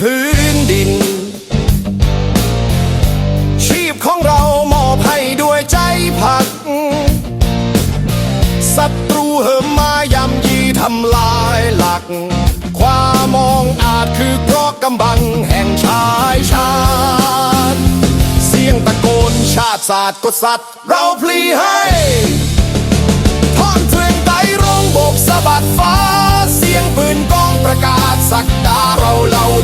พื้นดิน ชีพของเรามอบให้ด้วยใจผักศัตรูเหิมมายำยีทำลายหลัก ความมองอาจคือเพราะกำบังแห่งชายชาติ เสียงตะโกนชาติศาสตร์กษัตริย์ เราพลีให้ท่อนเพลงไตรรงบกสะบัดฟ้า เสียงปืนกองประกาศสักดา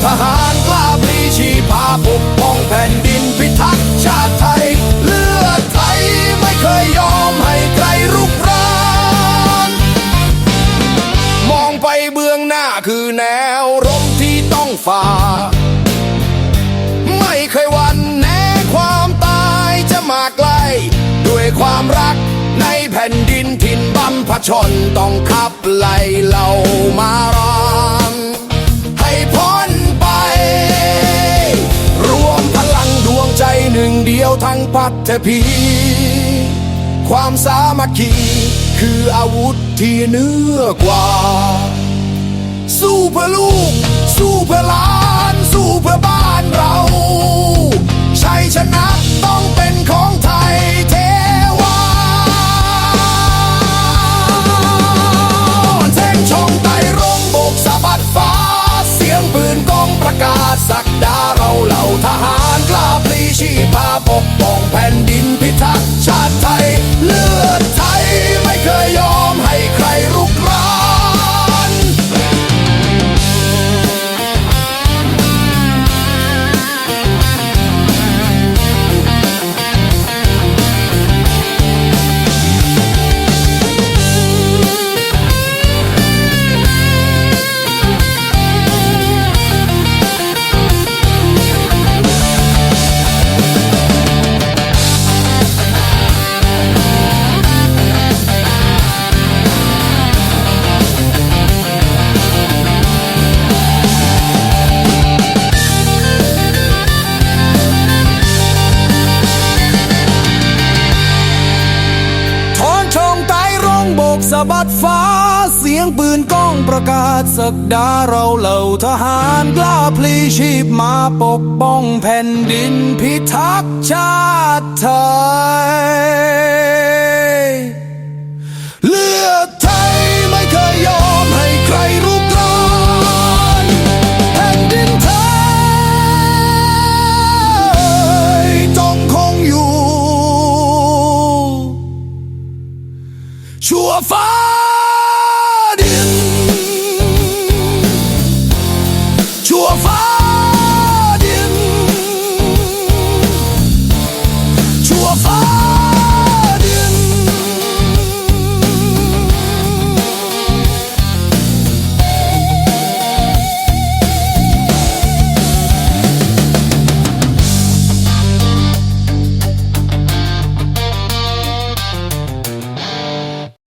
ทหารกล้าพลีชีพาปกป้องแผ่นดินพิทักษ์ชาติไทย เลือดไทยไม่เคยยอมให้ใครรุกรานมองไปเบื้องหน้าคือแนวร่มที่ต้องฝ่า ไม่เคยหวันแน่ความตายจะมาใกล้ด้วยความรักในแผ่นดินถิ่นบัมพชนต้องขับไล่เหล่ามา ทั้งพัทพี ความสามัคคีคืออาวุธที่เหนือกว่า สู้เพื่อลูก สู้เพื่อหลาน สู้เพื่อบ้านเรา บัดฟ้าเสียงปืนก้องประกาศสักดาเราเหล่าทหารกล้าพลีชีพมาปกป้องแผ่นดินพิทักษ์ชาติไทย เลือดไทยไม่เคยยอมให้ใครรุกรานแผ่นดินไทยต้องคงอยู่ ชั่วฟ้า far